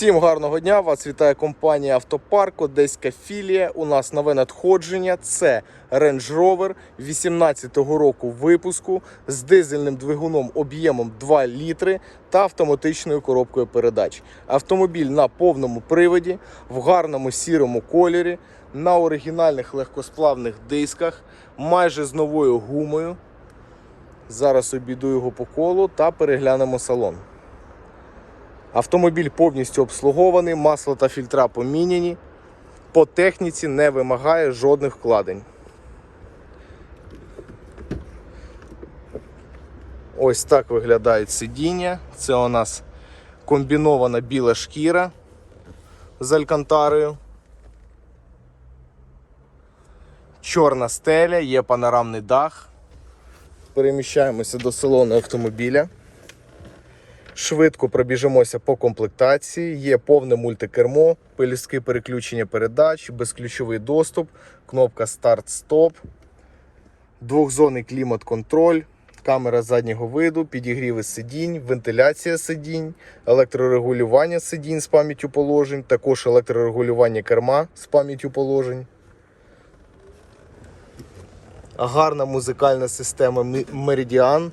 Всім гарного дня! Вас вітає компанія Автопарк, Одеська філія. У нас нове надходження. Це Range Rover 18-го року випуску з дизельним двигуном об'ємом 2 літри та автоматичною коробкою передач. Автомобіль на повному приводі, в гарному сірому кольорі, на оригінальних легкосплавних дисках, майже з новою гумою. Зараз обійду його по колу та переглянемо салон. Автомобіль повністю обслугований, масло та фільтра поміняні. По техніці не вимагає жодних вкладень. Ось так виглядають сидіння. Це у нас комбінована біла шкіра з алькантарою. Чорна стеля, є панорамний дах. Переміщаємося до салону автомобіля. Швидко пробіжимося по комплектації. Є повне мультикермо, пелюстки переключення передач, безключовий доступ, кнопка старт-стоп, двохзонний клімат-контроль, камера заднього виду, підігріви сидінь, вентиляція сидінь, електрорегулювання сидінь з пам'яттю положень, також електрорегулювання керма з пам'яттю положень. Гарна музикальна система Meridian.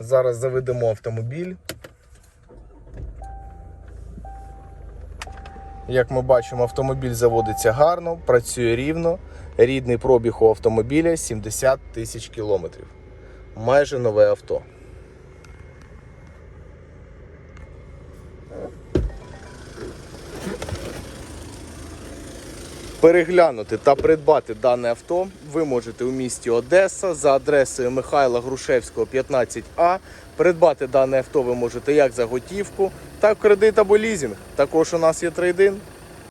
Зараз заведемо автомобіль. Як ми бачимо, автомобіль заводиться гарно, працює рівно. Рідний пробіг у автомобіля 70 тисяч кілометрів. Майже нове авто. Переглянути та придбати дане авто ви можете у місті Одеса за адресою Михайла Грушевського, 15А. Придбати дане авто ви можете як за готівку, так кредит або лізинг. Також у нас є трейдин.